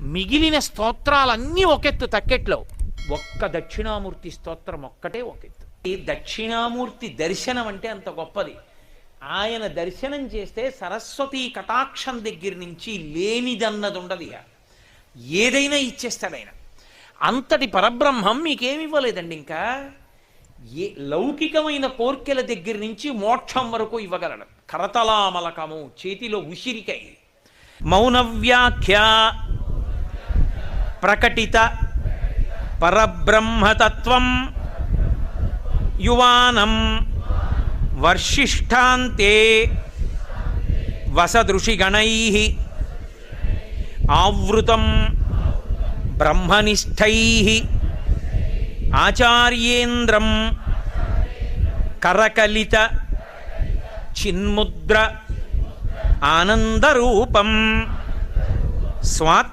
మిగిలిన స్తోత్రాలన్నీ ఒకెత్తు తక్కెట్లో. ఒక్క దక్షిణామూర్తి స్తోత్రం ఒక్కటే ఒకెత్తు. ఈ దక్షిణామూర్తి దర్శనం అంటే అంత గొప్పది. ఆయన దర్శనం చేస్తే సరస్వతి కటాక్షం దగ్గర నుంచి లేనిదన్నది ఉండదు ఏదైనా ఇచ్చేస్తాడు ఆయన. అంతటి పరబ్రహ్మం మీకేమి ఇవ్వలేదండి ఇంకా? ఏ లౌకికమైన కోర్కెల దగ్గర నుంచి మోక్షం వరకు ఇవ్వగలడు. కరతలామలకము చేతిలో ఉసిరికై మౌన వ్యాఖ్య ప్రకటిత పరబ్రహ్మతత్వం యువానం వర్షిష్టాంతే వసదృషిగణై ఆవృతం బ్రహ్మనిష్టై ఆచార్యేంద్రం కరకలిత చిన్ముద్ర ఆనందరూపం స్వాత్మ